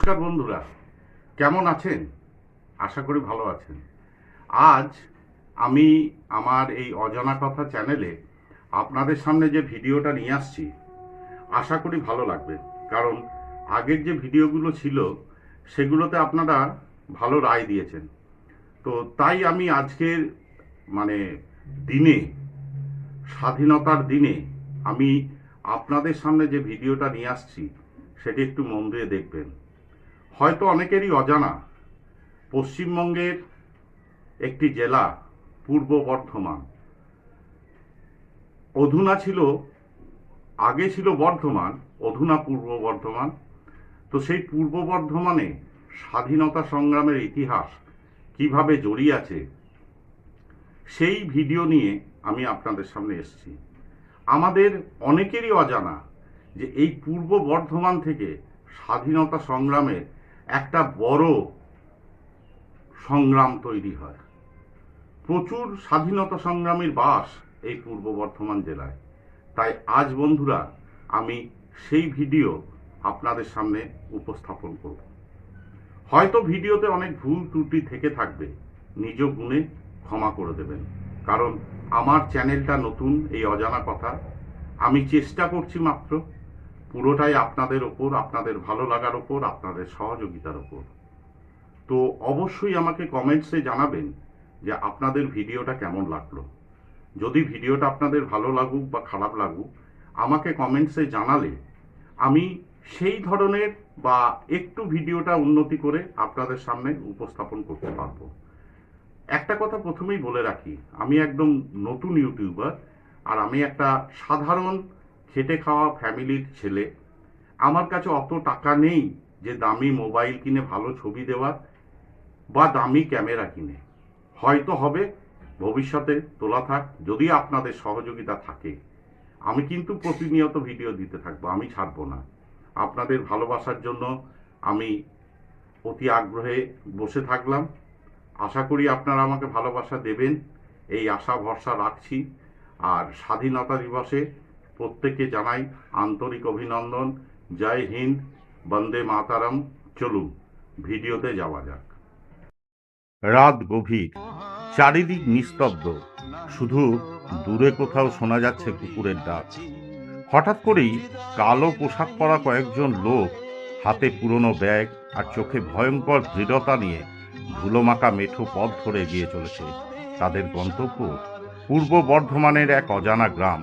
নমস্কার বন্ধুরা। কেমন আছেন? আশা করি ভালো আছেন। আজ আমি আমার এই অজানা কথা চ্যানেলে আপনাদের সামনে যে ভিডিওটা নিয়ে আসছি, আশা করি ভালো লাগবে। কারণ আগের যে ভিডিওগুলো ছিল, সেগুলোতে আপনারা ভালো রায় দিয়েছেন। তো তাই আমি আজকের মানে দিনে, স্বাধীনতার দিনে আমি আপনাদের সামনে যে ভিডিওটা নিয়ে আসছি, সেটি একটু মন দিয়ে দেখবেন। হয়তো অনেকেরই অজানা, পশ্চিমবঙ্গের একটি জেলা, পূর্ব বর্ধমান। অধুনা ছিল, আগে ছিল বর্ধমান, অধুনা পূর্ব বর্ধমান। তো সেই পূর্ব বর্ধমানে স্বাধীনতা সংগ্রামের ইতিহাস কীভাবে জড়িয়ে আছে, সেই ভিডিও নিয়ে আমি আপনাদের সামনে এসেছি। আমাদের অনেকেরই অজানা যে এই পূর্ব বর্ধমান থেকে স্বাধীনতা সংগ্রামের একটা বড় সংগ্রাম তৈরি হয়। প্রচুর স্বাধীনতা সংগ্রামীর বাস এই পূর্ব বর্ধমান জেলায়। তাই আজ বন্ধুরা, আমি সেই ভিডিও আপনাদের সামনে উপস্থাপন করব। হয়তো ভিডিওতে অনেক ভুল ত্রুটি থেকে থাকবে, নিজ গুণে ক্ষমা করে দেবেন। কারণ আমার চ্যানেলটা নতুন, এই অজানা কথা। আমি চেষ্টা করছি মাত্র পুরোটাই আপনাদের ওপর, আপনাদের ভালো লাগার ওপর, আপনাদের সহযোগিতার ওপর। তো অবশ্যই আমাকে কমেন্টসে জানাবেন যে আপনাদের ভিডিওটা কেমন লাগল। যদি ভিডিওটা আপনাদের ভালো লাগুক বা খারাপ লাগুক, আমাকে কমেন্টসে জানালে আমি সেই ধরনের বা একটু ভিডিওটা উন্নতি করে আপনাদের সামনে উপস্থাপন করতে পারব। একটা কথা প্রথমেই বলে রাখি, আমি একদম নতুন ইউটিউবার আর আমি একটা সাধারণ খেটে খাওয়া ফ্যামিলির ছেলে। আমার কাছে অত টাকা নেই যে দামি মোবাইল কিনে ভালো ছবি দেওয়ার বা দামি ক্যামেরা কিনে। হয়তো হবে, ভবিষ্যতে তোলা থাক, যদি আপনাদের সহযোগিতা থাকে। আমি কিন্তু প্রতিনিয়ত ভিডিও দিতে থাকব, আমি ছাড়বো না। আপনাদের ভালোবাসার জন্য আমি অতি আগ্রহে বসে থাকলাম। আশা করি আপনারা আমাকে ভালোবাসা দেবেন, এই আশা ভরসা রাখছি। আর স্বাধীনতা দিবসে প্রত্যেককে জানাই আন্তরিক অভিনন্দন। জয় হিন্দ, বন্দে মাতারাম। চলুন, ভিডিওতে যাওয়া যাক। রাত গভীর, চারিদিক নিস্তব্ধ। শুধু দূরে কোথাও শোনা যাচ্ছে কুকুরের ডাক। হঠাৎ করেই কালো পোশাক পরা কয়েকজন লোক হাতে পুরনো ব্যাগ আর চোখে ভয়ঙ্কর দৃঢ়তা নিয়ে ধুলোমাখা মেঠো পথ ধরে গিয়ে চলেছে। তাদের গন্তব্য পূর্ব বর্ধমানের এক অজানা গ্রাম।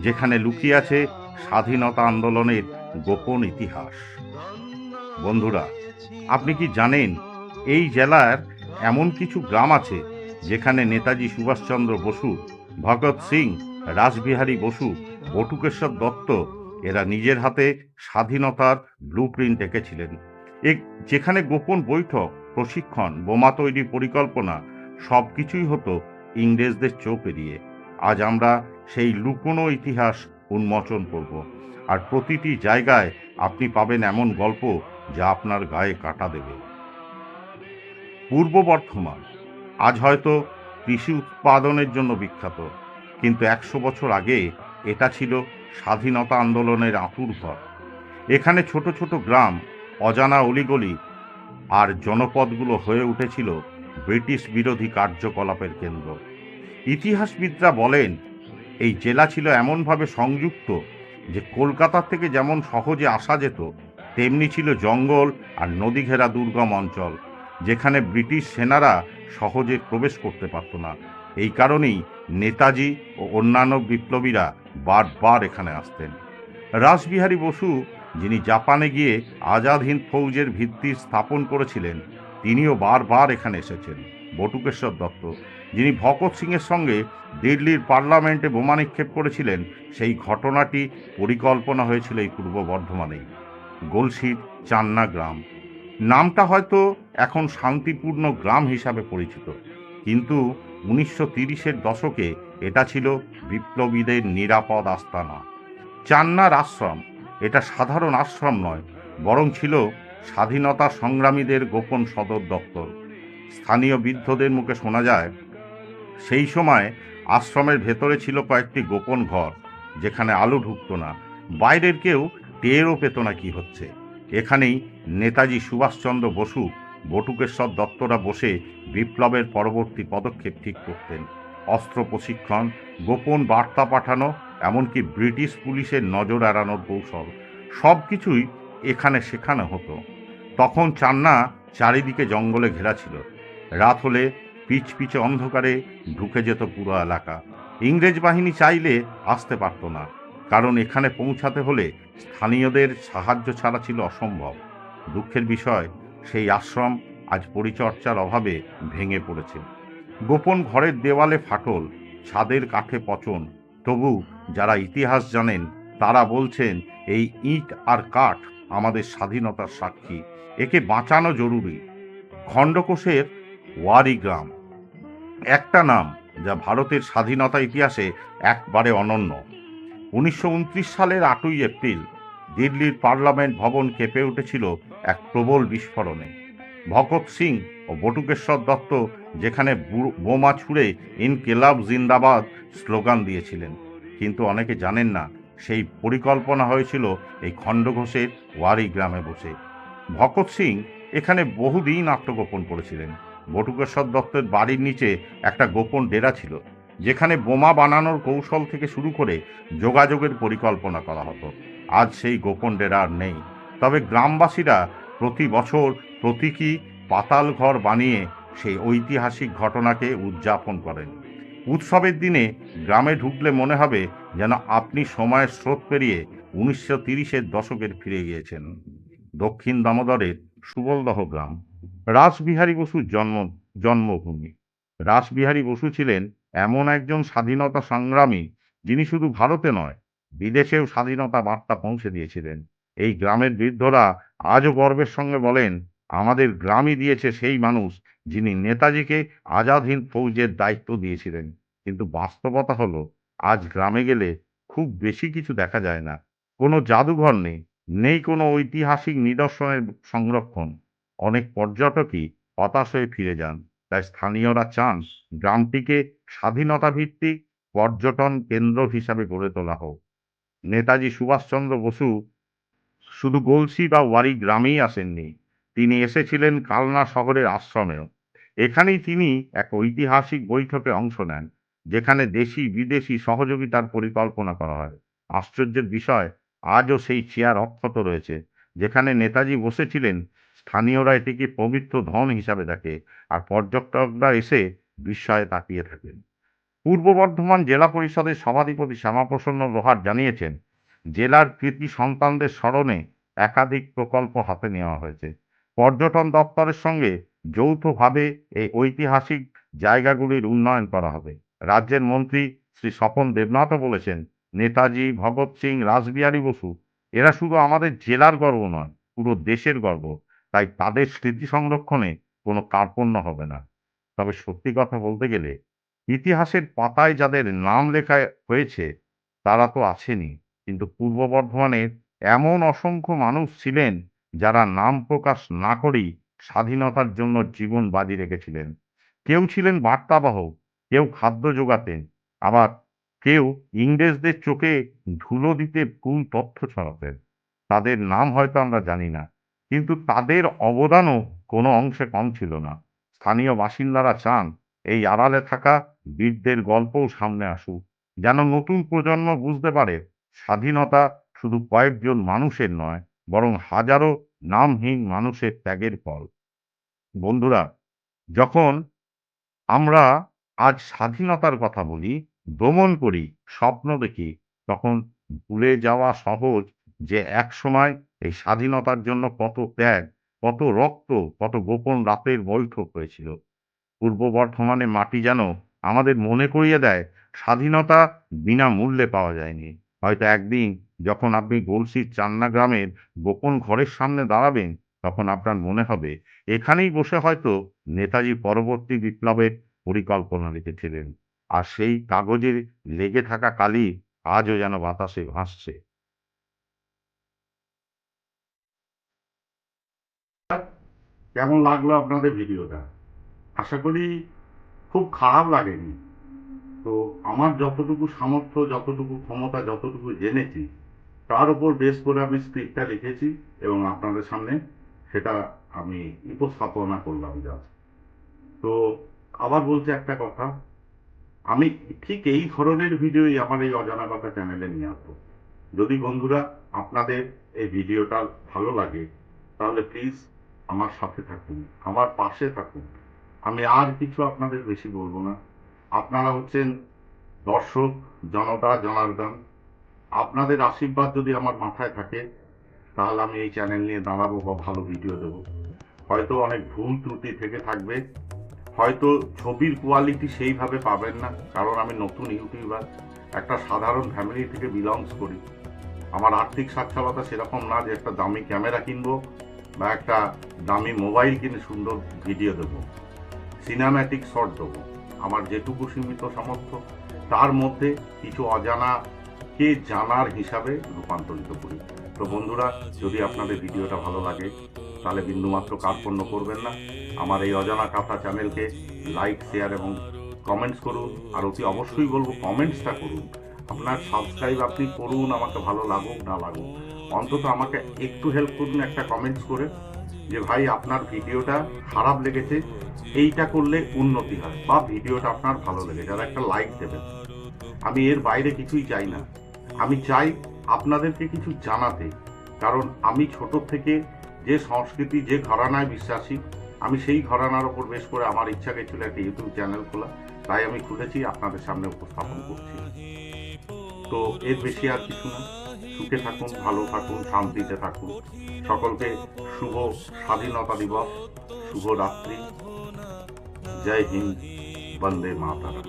যেখানে লুকিয়ে আছে স্বাধীনতা আন্দোলনের গোপন ইতিহাস। বন্ধুরা, আপনি কি জানেন এই জেলার এমন কিছু গ্রাম আছে যেখানে নেতাজি সুভাষচন্দ্র বসু, ভগৎ সিং, রাসবিহারী বসু, বটুকেশ্বর দত্ত এরা নিজের হাতে স্বাধীনতার ব্লু প্রিন্ট এঁকেছিলেন। এক যেখানে গোপন বৈঠক, প্রশিক্ষণ, বোমা তৈরি পরিকল্পনা সব কিছুই হতো ইংরেজদের চোখ এড়িয়ে আজ আমরা সেই লুকোনো ইতিহাস উন্মোচন করব। আর প্রতিটি জায়গায় আপনি পাবেন এমন গল্প যা আপনার গায়ে কাটা দেবে। পূর্ব বর্ধমান, আজ হয়তো কৃষি উৎপাদনের জন্য বিখ্যাত, কিন্তু একশো বছর আগে এটা ছিল স্বাধীনতা আন্দোলনের আঁতুর ঘর। এখানে ছোট ছোট গ্রাম, অজানা অলিগলি আর জনপদগুলো হয়ে উঠেছিল ব্রিটিশ বিরোধী কার্যকলাপের কেন্দ্র। ইতিহাসবিদরা বলেন, এই জেলা ছিল এমনভাবে সংযুক্ত যে কলকাতা থেকে যেমন সহজে আসা যেত, তেমনি ছিল জঙ্গল আর নদী ঘেরা দুর্গম অঞ্চল, যেখানে ব্রিটিশ সেনারা সহজে প্রবেশ করতে পারত না। এই কারণেই নেতাজি ও অন্যান্য বিপ্লবীরা বারবার এখানে আসতেন। রাসবিহারী বসু, যিনি জাপানে গিয়ে আজাদ হিন্দ ফৌজের ভিত্তি স্থাপন করেছিলেন, তিনিও বারবার এখানে এসেছেন, বটুকেশ্বর দত্ত। যিনি ভগৎ সিংয়ের সঙ্গে দিল্লির পার্লামেন্টে বোমা নিক্ষেপ করেছিলেন, সেই ঘটনাটি পরিকল্পনা হয়েছিল এই পূর্ব বর্ধমানেই। গোলশির চান্না গ্রাম। নামটা হয়তো এখন শান্তিপূর্ণ গ্রাম হিসাবে পরিচিত, কিন্তু উনিশশো তিরিশের দশকে এটা ছিল বিপ্লবীদের নিরাপদ আস্তানা। চান্নার আশ্রম এটা সাধারণ আশ্রম নয়, বরং ছিল স্বাধীনতা সংগ্রামীদের গোপন সদর দপ্তর। স্থানীয় বৃদ্ধদের মুখে শোনা যায় সেই সময় আশ্রমের ভেতরে ছিল কয়েকটি গোপন ঘর, যেখানে আলো ঢুকতো না। বাইরের কেউ টেরও পেত না কি হচ্ছে। এখানেই নেতাজি সুভাষচন্দ্র বসু, বটুকেশ্বর দত্তরা বসে বিপ্লবের পরবর্তী পদক্ষেপ ঠিক করতেন। অস্ত্র প্রশিক্ষণ, গোপন বার্তা পাঠানো, এমনকি ব্রিটিশ পুলিশের নজর এড়ানোর কৌশল সব কিছুই এখানে শেখানো হতো। তখন চান্না চারিদিকে জঙ্গলে ঘেরা ছিল। রাত হলে পিচ পিচে অন্ধকারে ঢুকে যেত পুরো এলাকা। ইংরেজ বাহিনী চাইলে আসতে পারত না, কারণ এখানে পৌঁছাতে হলে স্থানীয়দের সাহায্য ছাড়া ছিল অসম্ভব। দুঃখের বিষয়, সেই আশ্রম আজ পরিচর্যার অভাবে ভেঙে পড়েছে। গোপন ঘরের দেওয়ালে ফাটল, ছাদের কাঠে পচন। তবু যারা ইতিহাস জানেন, তারা বলছেন, এই ইট আর কাঠ আমাদের স্বাধীনতার সাক্ষী, একে বাঁচানো জরুরি। খণ্ডকোষের ওয়ারি গ্রাম একটা নাম যা ভারতের স্বাধীনতা ইতিহাসে একবারে অনন্য। উনিশশো উনত্রিশ সালের আটই এপ্রিল দিল্লির পার্লামেন্ট ভবন কেঁপে উঠেছিল এক প্রবল বিস্ফোরণে। ভগৎ সিং ও বটুকেশ্বর দত্ত যেখানে বোমা ছুঁড়ে ইনকেলাব জিন্দাবাদ স্লোগান দিয়েছিলেন। কিন্তু অনেকে জানেন না, সেই পরিকল্পনা হয়েছিল এই খণ্ডঘোষের ওয়ারি গ্রামে বসে। ভগৎ সিং এখানে বহুদিন আত্মগোপন করেছিলেন। বটুকেশ্বর দত্তের বাড়ির নিচে একটা গোপন ডেরা ছিল, যেখানে বোমা বানানোর কৌশল থেকে শুরু করে যোগাযোগের পরিকল্পনা করা হতো। আজ সেই গোপন ডেরা আর নেই। তবে গ্রামবাসীরা প্রতি বছর প্রতীকী পাতাল ঘর বানিয়ে সেই ঐতিহাসিক ঘটনাকে উদযাপন করেন। উৎসবের দিনে গ্রামে ঢুকলে মনে হবে যেন আপনি সময়ের স্রোত পেরিয়ে উনিশশো তিরিশের দশকের ফিরে গিয়েছেন। দক্ষিণ দামোদরের সুবলদহ গ্রাম। রাসবিহারী বসুর জন্ম, জন্মভূমি। রাসবিহারী বসু ছিলেন এমন একজন স্বাধীনতা সংগ্রামী যিনি শুধু ভারতে নয়, বিদেশেও স্বাধীনতা বার্তা পৌঁছে দিয়েছিলেন। এই গ্রামের বৃদ্ধরা আজও গর্বের সঙ্গে বলেন, আমাদের গ্রামই দিয়েছে সেই মানুষ যিনি নেতাজিকে আজাদ হিন্দ ফৌজের দায়িত্ব দিয়েছিলেন। কিন্তু বাস্তবতা হলো, আজ গ্রামে গেলে খুব বেশি কিছু দেখা যায় না। কোনো জাদুঘর নেই নেই কোনো ঐতিহাসিক নিদর্শনের সংরক্ষণ। অনেক পর্যটকই হতাশ হয়ে ফিরে যান। তাই স্থানীয়রা চান গ্রামটিকে স্বাধীনতা ভিত্তিক পর্যটন কেন্দ্র হিসাবে গড়ে তোলা হোক। নেতাজি সুভাষচন্দ্র বসু শুধু গলসি বা ওয়ারি গ্রামেই আসেননি, তিনি এসেছিলেন কালনা শহরের আশ্রমেও। এখানেই তিনি এক ঐতিহাসিক বৈঠকে অংশ নেন, যেখানে দেশি বিদেশি সহযোগিতার পরিকল্পনা করা হয়। আশ্চর্যের বিষয়, আজও সেই চেয়ার অক্ষত রয়েছে, যেখানে নেতাজি বসেছিলেন স্থানীয়রা এটিকে পবিত্র ধন হিসাবে দেখে আর পর্যটকরা এসে বিস্ময়ে তাকিয়ে থাকেন। পূর্ব বর্ধমান জেলা পরিষদের সভাধিপতি শ্যামাপ্রসন্ন লোহার জানিয়েছেন, জেলার কৃতি সন্তানদের স্মরণে একাধিক প্রকল্প হাতে নেওয়া হয়েছে। পর্যটন দপ্তরের সঙ্গে যৌথভাবে এই ঐতিহাসিক জায়গাগুলির উন্নয়ন করা হবে। রাজ্যের মন্ত্রী শ্রী স্বপন দেবনাথও বলেছেন, নেতাজি, ভগৎ সিং, রাসবিহারী বসু, এরা শুধু আমাদের জেলার গর্ব নয়, পুরো দেশের গর্ব। তাই তাদের স্মৃতি সংরক্ষণে কোনো কার্পণ্য হবে না। তবে সত্যি কথা বলতে গেলে, ইতিহাসের পাতায় যাদের নাম লেখা হয়েছে, তারা তো আছেনই। কিন্তু পূর্ব বর্ধমানের এমন অসংখ্য মানুষ ছিলেন, যারা নাম প্রকাশ না করেই স্বাধীনতার জন্য জীবন বাজি রেখেছিলেন। কেউ ছিলেন বার্তাবাহক, কেউ খাদ্য যোগাতেন, আবার কেউ ইংরেজদের চোখে ধুলো দিতে ভুল তথ্য ছড়াতেন। তাদের নাম হয়তো আমরা জানি না। কিন্তু তাদের অবদানও কোনো অংশে কম ছিল না। স্থানীয় বাসিন্দারা চান এই আড়ালে থাকা বীরদের গল্পও সামনে আসুক। যেন নতুন প্রজন্ম বুঝতে পারে, স্বাধীনতা শুধু কয়েকজন মানুষের নয়, বরং হাজারো নামহীন মানুষের ত্যাগের ফল। বন্ধুরা, যখন আমরা আজ স্বাধীনতার কথা বলি, ভ্রমণ করি, স্বপ্ন দেখি, তখন ভুলে যাওয়া সহজ যে এক সময় এই স্বাধীনতার জন্য কত ত্যাগ, কত রক্ত, কত গোপন রাতের বৈঠক হয়েছিল। পূর্ব বর্ধমানে মাটি যেন আমাদের মনে করিয়ে দেয়, স্বাধীনতা বিনামূল্যে পাওয়া যায়নি। হয়তো একদিন যখন আপনি গলসির চান্না গ্রামের গোপন ঘরের সামনে দাঁড়াবেন, তখন আপনার মনে হবে, এখানেই বসে হয়তো নেতাজি পরবর্তী বিপ্লবের পরিকল্পনা লিখেছিলেন আর সেই কাগজে লেগে থাকা কালি আজও যেন বাতাসে ভাসছে। কেমন লাগল আপনাদের ভিডিওটা? আশা করি খুব খারাপ লাগেনি। তো আমার যতটুকু সামর্থ্য, যতটুকু ক্ষমতা, যতটুকু জেনেছি, তার উপর বেশ করে আমি স্ক্রিপ্টটা লিখেছি এবং আপনাদের সামনে সেটা আমি উপস্থাপনা করলাম জাস্ট তো আবার বলছি একটা কথা, আমি ঠিক এই ধরনের ভিডিওই আমার এই অজানা কথা চ্যানেলে নিয়ে আসব। যদি বন্ধুরা আপনাদের এই ভিডিওটা ভালো লাগে, তাহলে প্লিজ আমার সাথে থাকুন, আমার পাশে থাকুন। আমি আর কিছু আপনাদের বেশি বলব না। আপনারা হচ্ছেন দর্শক, জনতা, জনার্দন। আপনাদের আশীর্বাদ যদি আমার মাথায় থাকে, তাহলে আমি এই চ্যানেল নিয়ে দাঁড়াবো বা ভালো ভিডিও দেবো। হয়তো অনেক ভুল ত্রুটি থেকে থাকবে। হয়তো ছবির কোয়ালিটি সেইভাবে পাবেন না, কারণ আমি নতুন ইউটিউবার একটা সাধারণ ফ্যামিলি থেকে বিলংস করি। আমার আর্থিক সচ্ছলতা সেরকম না যে একটা দামি ক্যামেরা কিনবো। বা একটা দামি মোবাইল কিনে সুন্দর ভিডিও দেবো সিনেম্যাটিক শট দেবো। আমার যেটুকু সীমিত সামর্থ্য, তার মধ্যে কিছু অজানাকে জানার হিসাবে রূপান্তরিত করি। তো বন্ধুরা, যদি আপনাদের ভিডিওটা ভালো লাগে, তাহলে বিন্দুমাত্র কার্পণ্য করবেন না। আমার এই অজানা কথা চ্যানেলকে লাইক শেয়ার এবং কমেন্টস করুন। আর অতি অবশ্যই বলব কমেন্টসটা করুন। আপনার সাবস্ক্রাইব আপনি করুন আমাকে ভালো লাগুক, না লাগুক। অন্তত আমাকে একটু হেল্প করুন, একটা কমেন্টস করে যে, ভাই, আপনার ভিডিওটা খারাপ লেগেছে, এইটা করলে উন্নতি হয় বা ভিডিওটা আপনার ভালো লেগেছে, আর একটা লাইক দেবেন। আমি এর বাইরে কিছুই চাই না। আমি চাই আপনাদেরকে কিছু জানাতে, কারণ আমি ছোট থেকে যে সংস্কৃতি, যে ঘরানায় বিশ্বাসী, আমি সেই ঘরানার ওপর বেশ করে আমার ইচ্ছা গেছিল একটা ইউটিউব চ্যানেল খোলা। তাই আমি খুলেছি, আপনাদের সামনে উপস্থাপন করছি। তো এর বেশি আর কিছু না। সুখে থাকুন, ভালো থাকুন, শান্তিতে থাকুন। সকলকে শুভ স্বাধীনতা দিবস, শুভ রাত্রি। জয় হিন্দ, বন্দে মাতারা